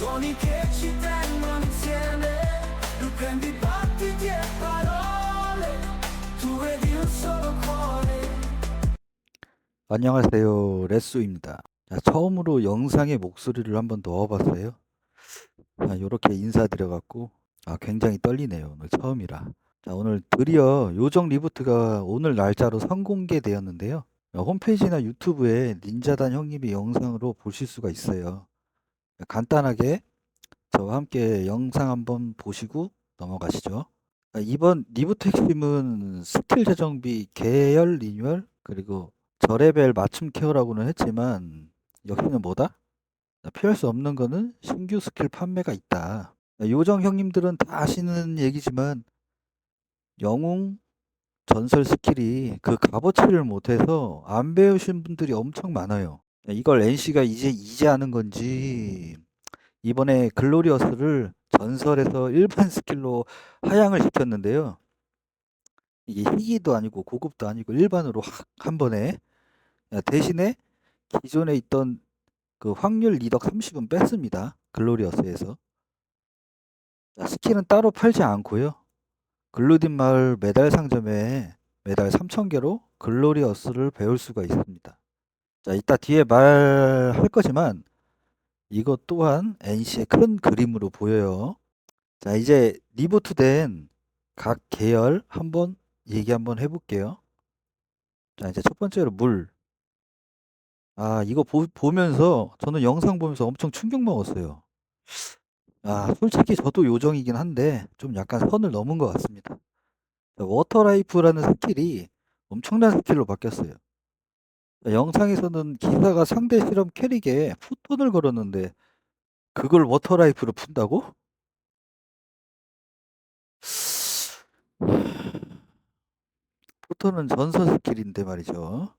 Suoni che ci tengono insieme Tu prendi battiti e parole Tu vedi un solo cuore 안녕하세요. 레쏘입니다. 자, 처음으로 영상에 목소리를 한번 넣어봤어요. 아, 요렇게 인사드려갖고, 아, 굉장히 떨리네요. 오늘 처음이라. 자, 오늘 드디어 요정 리부트가 오늘 날짜로 선공개되었는데요. 어, 홈페이지나 유튜브에 닌자단 형님의 영상으로 보실 수가 있어요. 간단하게 저와 함께 영상 한번 보시고 넘어가시죠. 아, 이번 리부트 핵심은 스킬 재정비, 계열 리뉴얼, 그리고 저레벨 맞춤 케어라고는 했지만 역시는 뭐다? 아, 피할 수 없는 거는 신규 스킬 판매가 있다. 아, 요정 형님들은 다 아시는 얘기지만 영웅 전설 스킬이 그 값어치를 못해서 안 배우신 분들이 엄청 많아요. 아, 이걸 NC가 이제 이제 하는 건지 이번에 글로리어스를 전설에서 일반 스킬로 하향을 시켰는데요. 이게 희귀도 아니고 고급도 아니고 일반으로 확 한 번에 야, 대신에 기존에 있던 그 확률 리덕 30은 뺐습니다. 글로리어스에서. 자, 스킬은 따로 팔지 않고요. 글루딘 마을 메달 상점에 메달 3,000개로 글로리어스를 배울 수가 있습니다. 자, 이따 뒤에 말할 거지만 이것 또한 NC의 큰 그림으로 보여요. 자, 이제 리부트 된 각 계열 한번 얘기 한번 해볼게요. 자, 이제 첫 번째로 물. 아, 이거 보, 보면서 저는 영상 보면서 엄청 충격 먹었어요. 아, 솔직히 저도 요정이긴 한데 좀 약간 선을 넘은 것 같습니다. 자, 워터라이프라는 스킬이 엄청난 스킬로 바뀌었어요. 자, 영상에서는 기사가 상대 실험 캐릭에 포톤을 걸었는데 그걸 워터라이프로 푼다고? 포톤은 전설 스킬인데 말이죠.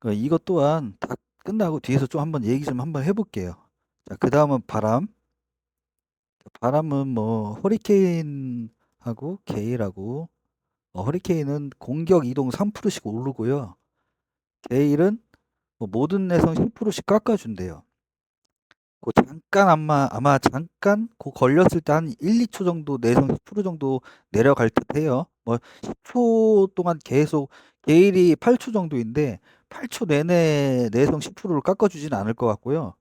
그 이것 또한 다 끝나고 뒤에서 좀 한번 얘기 좀 한번 해볼게요. 자, 그 다음은 바람. 바람은 뭐 허리케인하고 게일하고 어, 허리케인은 공격 이동 3%씩 오르고요. 게일은 뭐 모든 내성 10%씩 깎아준대요. 그 잠깐 아마 아마 잠깐 그 걸렸을 때 한 1, 2초 정도 내성 10% 정도 내려갈 듯 해요. 뭐 10초 동안 계속 게일이 8초 정도인데 8초 내내 내성 10%를 깎아주지는 않을 것 같고요.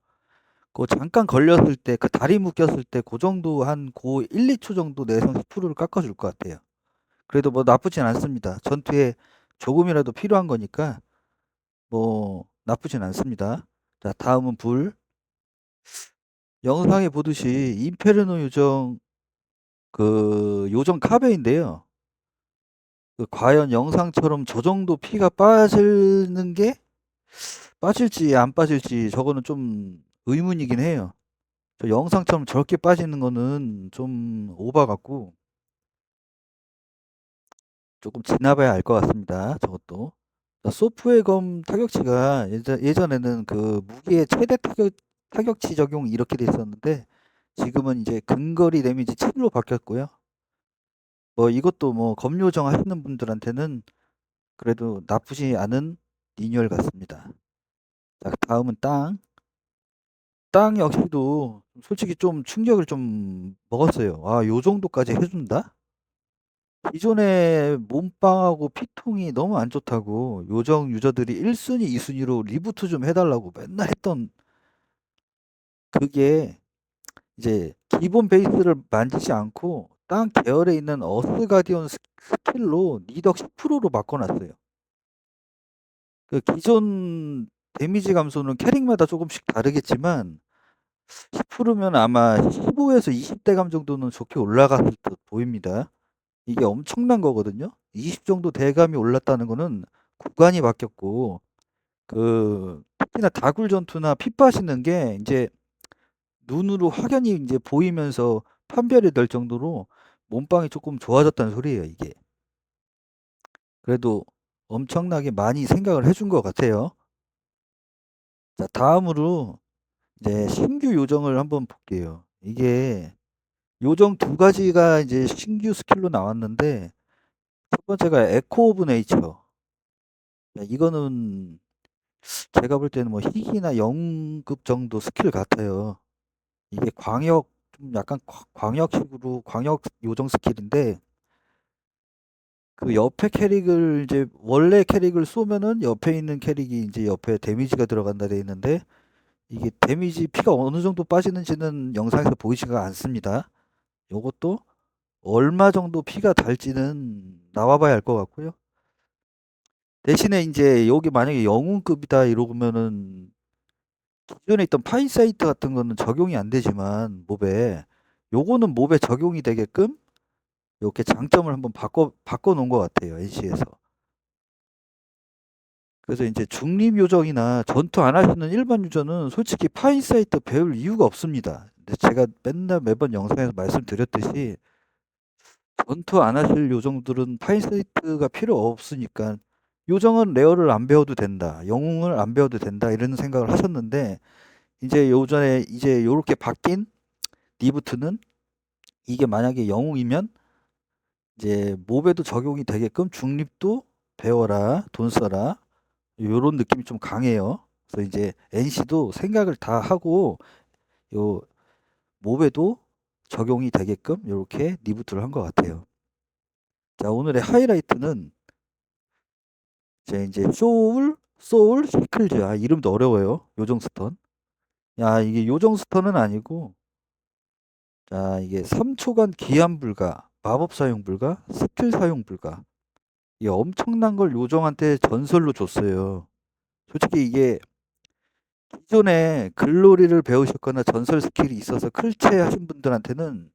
그 잠깐 걸렸을 때 그 다리 묶였을 때 그 정도 한고 1, 2초 정도 내성 10%를 깎아줄 것 같아요. 그래도 뭐 나쁘진 않습니다. 전투에 조금이라도 필요한 거니까 뭐 나쁘진 않습니다. 자, 다음은 불. 영상에 보듯이 임페르노 요정 그 요정 카베인데요. 그 과연 영상처럼 저 정도 피가 빠지는 게 빠질지 안 빠질지 저거는 좀 의문이긴 해요. 저 영상처럼 저렇게 빠지는 거는 좀 오바 같고 조금 지나봐야 알 것 같습니다. 저것도. 자, 소프의 검 타격치가 예전, 예전에는 그 무기의 최대 타격, 타격치 적용 이렇게 돼 있었는데 지금은 이제 근거리 데미지 7로 바뀌었고요. 뭐 이것도 뭐 검요정 하시는 분들한테는 그래도 나쁘지 않은 리뉴얼 같습니다. 자, 다음은 땅. 땅 역시도 솔직히 좀 충격을 좀 먹었어요. 아, 요 정도까지 해준다? 기존에 몸빵하고 피통이 너무 안 좋다고 요정 유저들이 1 순위, 2 순위로 리부트 좀 해 달라고 맨날 했던 그게 이제 기본 베이스를 만지지 않고 땅 계열에 있는 어스 가디언 스- 스킬로 리덕 10%로 바꿔 놨어요. 그 기존 데미지 감소는 캐릭마다 조금씩 다르겠지만 10%면 아마 15에서 20 대 감 정도는 좋게 올라갔을 듯 보입니다. 이게 엄청난 거거든요. 20 정도 대감이 올랐다는 거는 구간이 바뀌었고 그 특히나 다굴 전투나 피 빠지는 게 이제 눈으로 확연히 이제 보이면서 판별이 될 정도로 몸빵이 조금 좋아졌다는 소리예요, 이게. 그래도 엄청나게 많이 생각을 해준 것 같아요. 자, 다음으로 이제 신규 요정을 한번 볼게요. 이게 요정 두 가지가 이제 신규 스킬로 나왔는데 첫 번째가 에코 오브 네이처. 야, 이거는 제가 볼 때는 뭐 희귀나 영급 정도 스킬 같아요. 이게 광역 좀 약간 과- 광역식으로 광역 요정 스킬인데 그 옆에 캐릭을 이제 원래 캐릭을 쏘면은 옆에 있는 캐릭이 이제 옆에 데미지가 들어간다 돼 있는데 이게 데미지 피가 어느 정도 빠지는지는 영상에서 보이지가 않습니다. 요것도 얼마 정도 피가 달지는 나와봐야 알 것 같고요. 대신에 이제 여기 만약에 영웅급이다 이러면은 기존에 있던 파이 사이트 같은 거는 적용이 안 되지만 몹에 요거는 몹에 적용이 되게끔 이렇게 장점을 한번 바꿔 바꿔 놓은 것 같아요 NC에서. 그래서 이제 중립 요정이나 전투 안 하시는 일반 유저는 솔직히 파인 사이트 배울 이유가 없습니다. 제가 맨날 매번 영상에서 말씀드렸듯이 전투 안 하실 요정들은 파인사이트가 필요 없으니까 요정은 레어를 안 배워도 된다. 영웅을 안 배워도 된다. 이런 생각을 하셨는데 이제 요전에 이제 요렇게 바뀐 리부트는 이게 만약에 영웅이면 이제 몹에도 적용이 되게끔 중립도 배워라, 돈 써라. 요런 느낌이 좀 강해요. 그래서 이제 NC도 생각을 다 하고 요 몹에도 적용이 되게끔 요렇게 리부트를 한 것 같아요. 자, 오늘의 하이라이트는 제 이제 소울, 소울 시클즈. 아, 이름도 어려워요. 요정 스턴. 야, 이게 요정 스턴은 아니고 자, 이게 3초간 기한 불가, 마법 사용 불가, 스킬 사용 불가. 이게 엄청난 걸 요정한테 전설로 줬어요. 솔직히 이게 기존에 글로리를 배우셨거나 전설 스킬이 있어서 클체 하신 분들한테는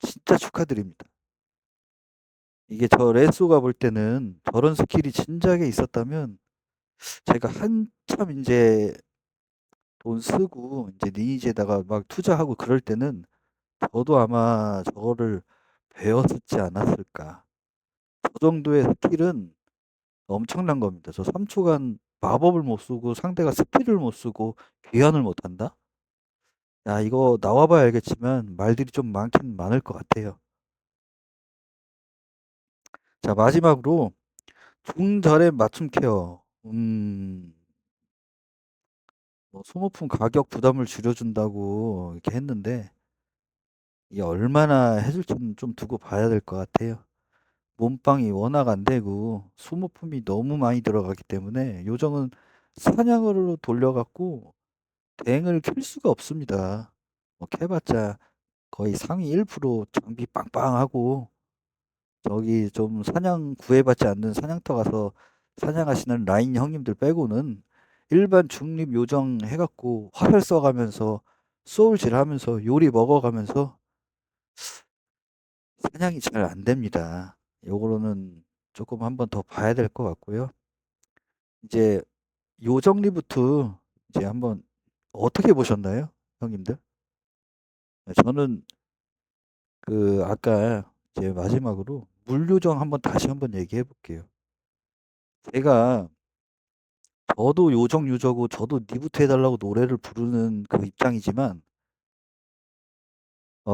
진짜 축하드립니다. 이게 저 레쏘가 볼 때는 저런 스킬이 진작에 있었다면 제가 한참 이제 돈 쓰고 이제 리니지에다가 막 투자하고 그럴 때는 저도 아마 저거를 배웠었지 않았을까. 저 정도의 스킬은 엄청난 겁니다. 저 3초간 마법을 못 쓰고 상대가 스킬을 못 쓰고 귀환을 못 한다? 야, 이거 나와봐야 알겠지만 말들이 좀 많긴 많을 것 같아요. 자, 마지막으로 중저렴 맞춤 케어. 음, 뭐 소모품 가격 부담을 줄여준다고 이렇게 했는데 이게 얼마나 해줄지는 좀 두고 봐야 될 것 같아요. 몸빵이 워낙 안 되고 소모품이 너무 많이 들어가기 때문에 요정은 사냥으로 돌려 갖고 댕을 킬 수가 없습니다. 뭐 캐봤자 거의 상위 1% 장비 빵빵하고 저기 좀 사냥 구애받지 않는 사냥터 가서 사냥하시는 라인 형님들 빼고는 일반 중립 요정 해갖고 화살 써가면서 소울질 하면서 요리 먹어가면서 사냥이 잘 안 됩니다. 요거로는 조금 한번 더 봐야 될 것 같고요. 이제 요 정 리부트 이제 한번 어떻게 보셨나요, 형님들? 네, 저는 그 아까 이제 마지막으로 물요정 한번 다시 한번 얘기해 볼게요. 제가 저도 요정 유저고 저도 리부트 해달라고 노래를 부르는 그 입장이지만 어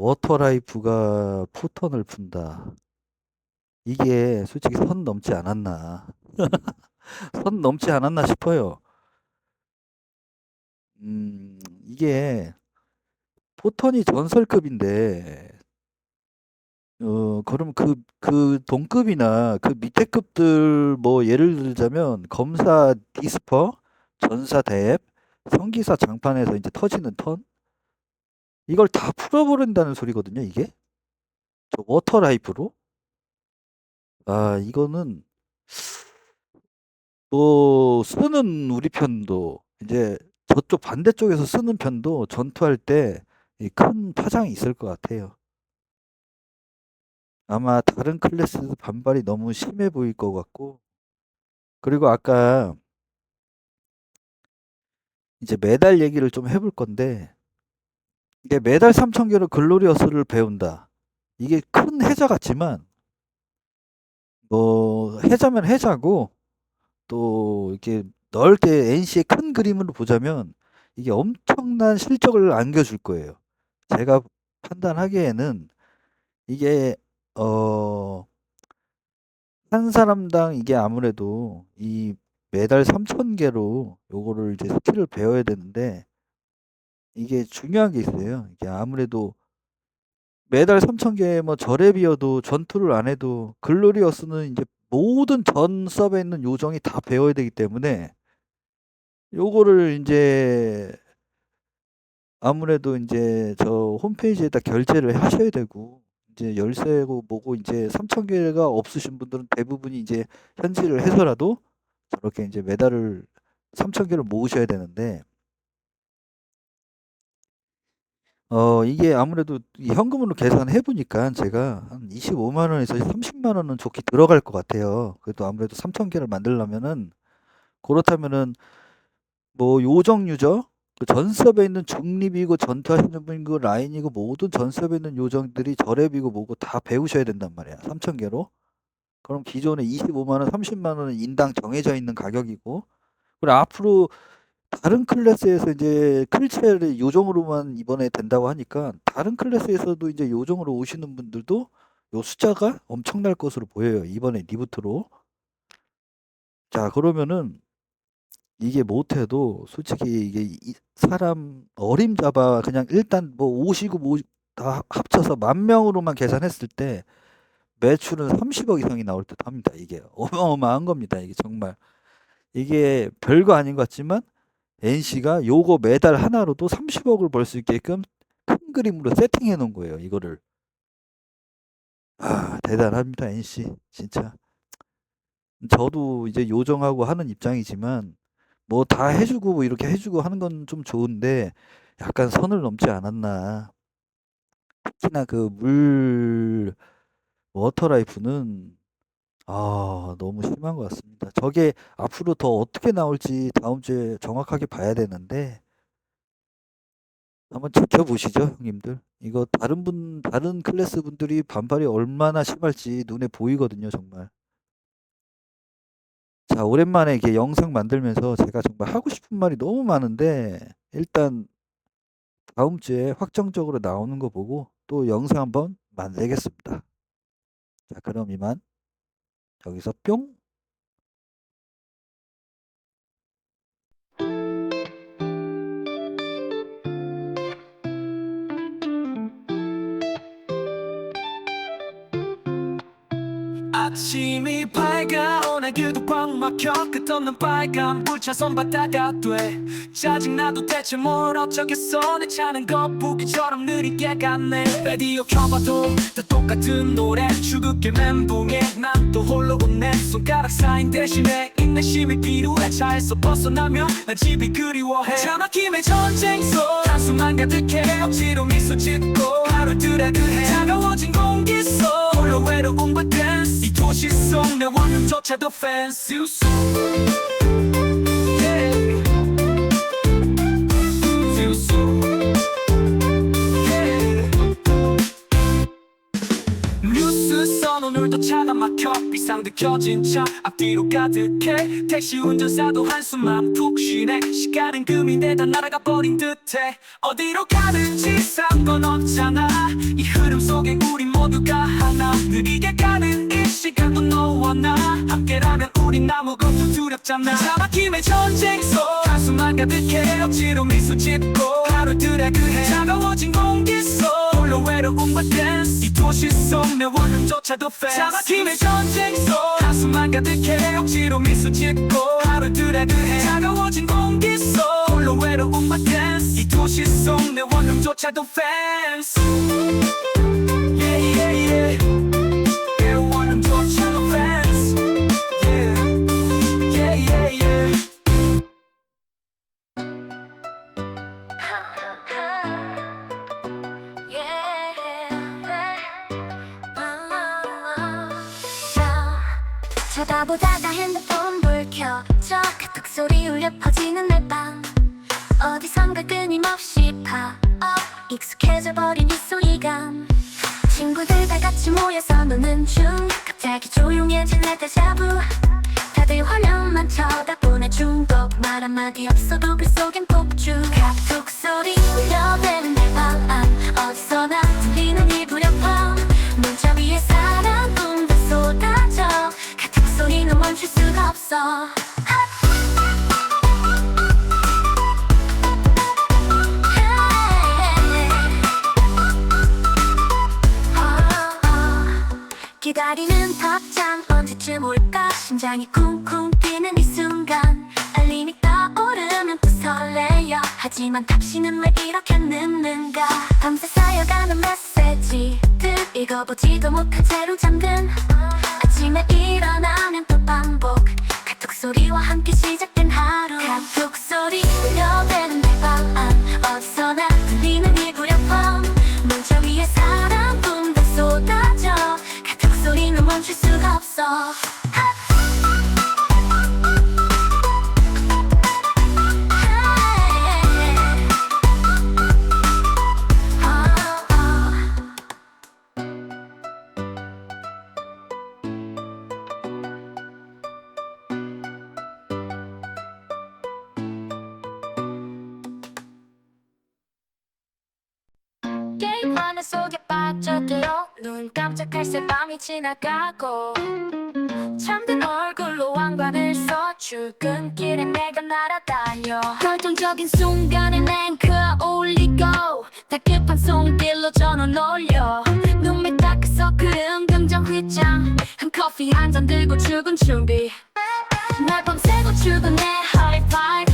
워터라이프가 포턴을 푼다. 이게 솔직히 선 넘지 않았나. 선 넘지 않았나 싶어요. 음, 이게 포턴이 전설급인데 어 그럼 그 그 동급이나 그 밑에 급들 뭐 예를 들자면 검사 디스퍼, 전사 대앱, 성기사 장판에서 이제 터지는 턴 이걸 다 풀어버린다는 소리거든요, 이게. 저 워터라이프로. 아, 이거는 뭐 쓰는 우리 편도 이제 저쪽 반대쪽에서 쓰는 편도 전투할 때큰 파장이 있을 것 같아요. 아마 다른 클래스도 반발이 너무 심해 보일 것 같고 그리고 아까 이제 메달 얘기를 좀 해볼 건데 이게 메달 3,000개로 글로리어스를 배운다. 이게 큰 해자 같지만 뭐 해자면 해자고 또 이렇게 넓게 NC의 큰 그림으로 보자면 이게 엄청난 실적을 안겨줄 거예요. 제가 판단하기에는 이게 어, 한 사람당 이게 아무래도 이 매달 3,000개로 요거를 이제 스킬을 배워야 되는데 이게 중요한 게 있어요. 이게 아무래도 매달 3,000 개 뭐 절에 비어도 전투를 안 해도 글로리어스는 이제 모든 전 서버에 있는 요정이 다 배워야 되기 때문에 요거를 인제 아무래도 인제 저 홈페이지에다 결제를 하셔야 되고 이제 열쇠고 뭐고 인제 3,000 개가 없으신 분들은 대부분이 이제 현질을 해서라도 저렇게 인제 메달을 3,000 개를 모으셔야 되는데 어 이게 아무래도 이 현금으로 계산해 보니까 제가 한 250,000 원에서 300,000 원은 좋게 들어갈 것 같아요. 그래도 아무래도 3,000 개를 만들려면은 그렇다면은 뭐 요정 유저 그전 서버에 있는 중립이고 전투하시는 분이고 라인이고 모든 전 서버에 있는 요정들이 절랩이고 뭐고 다 배우셔야 된단 말이야. 3,000 개로. 그럼 기존에 250,000 원, 300,000 원은 인당 정해져 있는 가격이고 그리고 앞으로 다른 클래스에서 이제 클체를 요정으로만 이번에 된다고 하니까 다른 클래스에서도 이제 요정으로 오시는 분들도 요 숫자가 엄청날 것으로 보여요. 이번에 리부트로. 자 그러면은 이게 못해도 솔직히 이게 이 사람 어림 잡아 그냥 일단 뭐 오시고 뭐다 합쳐서 10,000 명으로만 계산했을 때 매출은 300,000,000 이상이 나올 듯 합니다. 이게 어마어마한 겁니다. 이게 정말. 이게 별거 아닌 것 같지만 NC가 요거 매달 하나로도 300,000,000을 벌 수 있게끔 큰 그림으로 세팅해 놓은 거예요, 이거를. 아 대단합니다, NC. 진짜. 저도 이제 요정하고 하는 입장이지만 뭐 다 해 주고 뭐 이렇게 해 주고 하는 건 좀 좋은데 약간 선을 넘지 않았나. 특히나 그 물 워터 라이프는 아 너무 심한 것 같습니다. 저게 앞으로 더 어떻게 나올지 다음 주에 정확하게 봐야 되는데 한번 지켜보시죠, 형님들. 이거 다른 분 다른 클래스 분들이 반발이 얼마나 심할지 눈에 보이거든요, 정말. 자 오랜만에 이렇게 영상 만들면서 제가 정말 하고 싶은 말이 너무 많은데 일단 다음 주에 확정적으로 나오는 거 보고 또 영상 한번 만들겠습니다. 자 그럼 이만 여기서 뿅. 아침이 오늘도 꽉 막혀 끝없는 빨간 불차선 바다가 돼. 짜증나도 대체 뭘 어쩌겠어. 내 차는 거북이처럼 느리게 가네. 라디오 켜봐도 다 똑같은 노래. 추겁게 멘붕에 난 또 홀로 웃네. 손가락 사인 대신에 인내심이 필요해. 차에서 벗어나면 난 집이 그리워해. 차 막힘의 전쟁소 한숨만 가득해. 억지로 미소 짓고 하루들의 그해. 차가워진 공기 속 홀로 외로움과 댄스 이 도시 속 내 원룸조차도 팬스 오늘도 차가 막혀 비상 느껴진 차 앞뒤로 가득해. 택시 운전사도 한숨만 푹 쉬네. 시간은 금인데 다 날아가 버린 듯해. 어디로 가는지 상관 없잖아. 이 흐름 속에 우리 모두가 하나. 느리게 가는 이 시간도 너와 나. 함께라면 우린 아무것도 두렵잖아. 차 막힘의 전쟁 속 한숨만 가득해. 억지로 미소 짓고 하루들의 그해. 차가워진 공기 속 홀로 외로움과 댄스 이 도시 속 내 원룸조차도 팬스 차막힘의 전쟁 속 한숨만 가득해 억지로 미소 짓고 하루들의 그해 차가워진 공기 속 홀로 외로움과 댄스 이 도시 속 내 원룸조차도 팬스 Yeah yeah yeah 보다가 핸드폰 불 켜져 카톡 소리 울려 퍼지는 내 밤. 어디선가 끊임없이 팝업 익숙해져 버린 이 소리감. 친구들 다 같이 모여서 노는 중. 갑자기 조용해진 내 데자부. 다들 화면만 쳐다보네 중독. 말 한마디 없어도 글 속엔 폭주. 카톡 소리 울려대는 내밤. 어디서나 들리는 이 불협화. 문자 위에 사랑뿐 다 쏟아져 카톡 소리는 멈출 수가 없어. 기다리는 답장 언제쯤 올까? 심장이 쿵쿵 뛰는 이 순간 알림이 떠오르면 또 설레요. 하지만 답시는 왜 이렇게 늦는가? 밤새 쌓여가는 메시지. 들 읽어보지도 못한 채로 잠든 아침에 일어나면 또 반복 카톡 소리와 함께 시작된 하루. 카톡 소리 울려 게임 하늘 속에 빠져들어. 눈 깜짝할 새 밤이 지나가고. 잠든 얼굴로 왕관을 써 출근길에 내가 날아다녀. 결정적인 순간에 랭크가 올리고 다급한 손길로 전원 올려. 눈밑 다크서클은 긍정 휘장. 한 커피 한 잔 들고 출근 준비. 날 밤새고 출근해 하이파이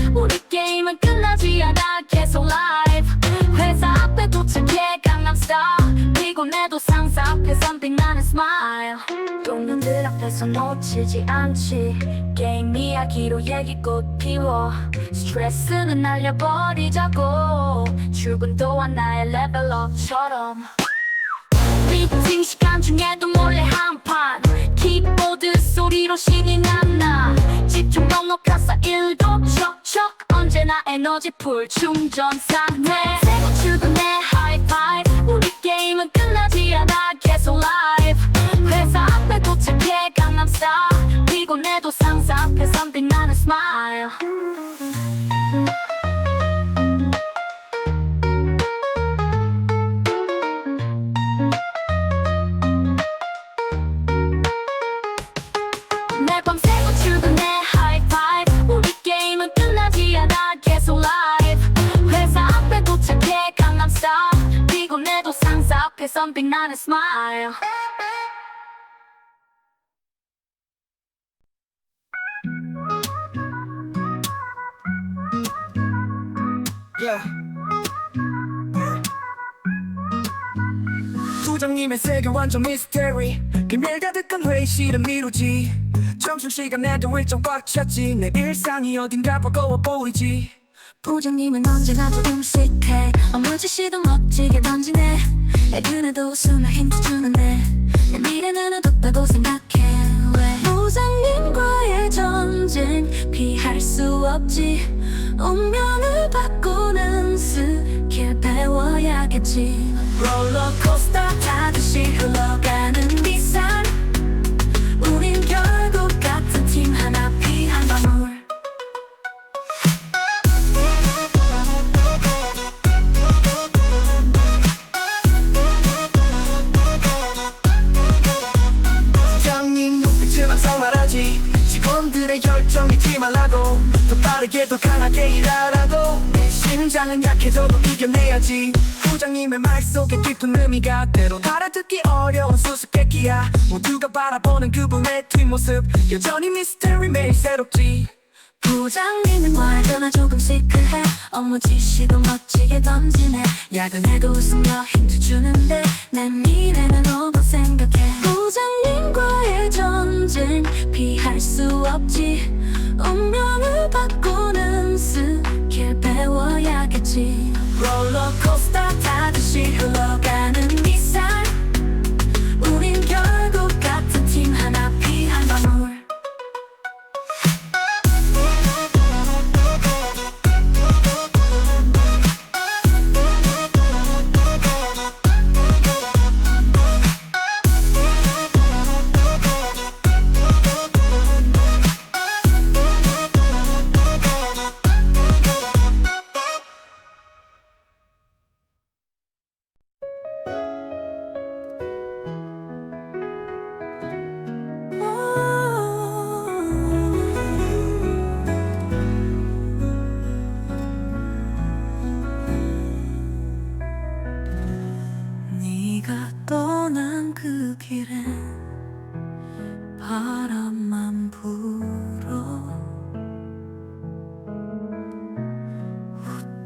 강남스타일 피곤해도 상사 앞에선 빛나는 스마일 동료들 앞에서 놓치지 않지. 게임 이야기로 얘기꽃 피워. 스트레스는 날려버리자고. 출근도 하나의 레벨업처럼. 미팅 시간 중에도 몰래 한판. 키보드 소리로 신이 났나. 집중력 높아서 일도 척척. 언제나 에너지 풀 충전 상태 새고 출근해 하이파이브 우리 게임은 끝나지 않아 계속 라이브 회사 앞에 도착해 강남스타일 피곤해도 상사 앞에 선 빛 나는 스 앞에선 빛나는 스마일 Yeah. 부장님의 세계 완전 미스테리. 비밀 가득한 회의실은 미루지. 점심시간에도 일정 꽉 찼지. 내 일상이 어딘가 버거워 보이지 부장님은 언제나 조금씩 해. 아무 짓이도 멋지게 던지네. 애근에도 웃으며 힌트 주는데. 내 미래는 어둡다고 생각해. 왜? 부장님과의 전쟁 피할 수 없지. 운명을 바꾸는 스킬 배워야겠지. 롤러코스터 타듯이 흘러가는 이 더 강하게 일하라고. 내 심장은 약해져도 이겨내야지. 부장님의 말 속에 깊은 의미가 때론 알아듣기 어려운 수수께끼야. 모두가 바라보는 그분의 뒷모습. 여전히 미스터리 매일 새롭지 부장님은 말거나 조금씩 그해. 업무 지시도 멋지게 던지네. 야근해도 웃으며 힌트 주는데 내 미래는 오버 생각해. 부장님과의 전쟁 피할 수 없지. 운명을 바꾸는 스킬 배워야겠지. 롤러코스터 타듯이 흘러가는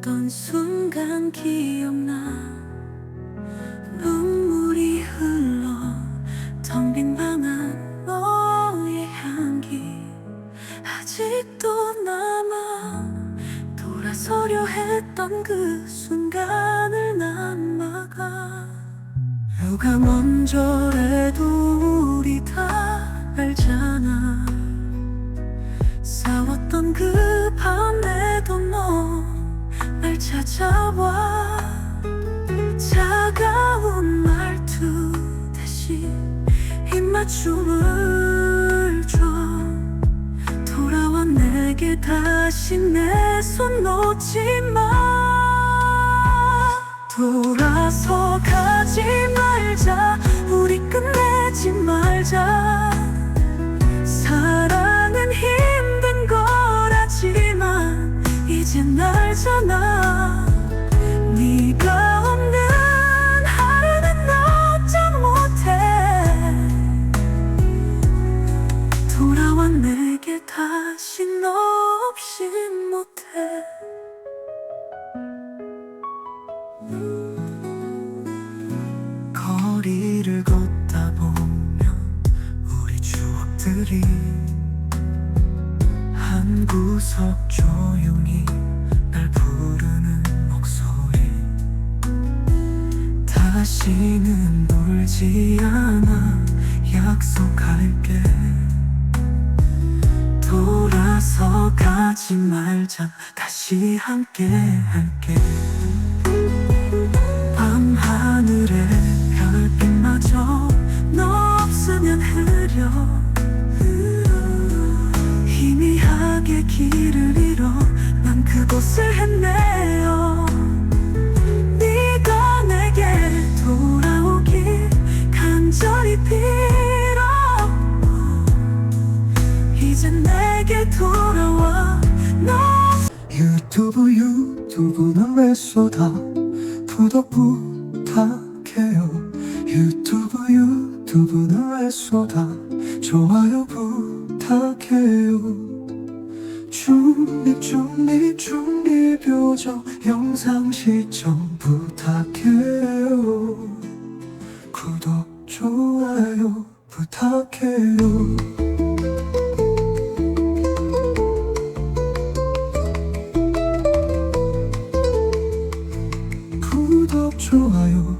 어떤 순간 기억나. 눈물이 흘러 텅 빈 방 안 너의 향기. 아직도 남아 돌아서려 했던 그 순간을 난 막아 누가 먼저래도 우리 다 알잖아 찾아와. 차가운 말투 대신 입맞춤을 줘. 돌아와 내게 다시 내 손 놓지 마. 돌아서 가지 말자. 우리 끝내지 말자. 사랑은 힘 추억들이 한 구석 조용히 날 부르는 목소리. 다시는 울지 않아 약속할게. 돌아서 가지 말자. 다시 함께 할게 길을 잃어 난 그곳을 헤매어 네가 내게 돌아오길 간절히 빌어. 이제 내게 돌아와. 너 유튜브 유튜브는 왜 쏟아 구독 부탁해요. 유튜브 유튜브는 왜 쏟아 좋아요 부탁해요 중립 중립 중립 요정 영상 시청 부탁해요. 구독 좋아요 부탁해요. 구독 좋아요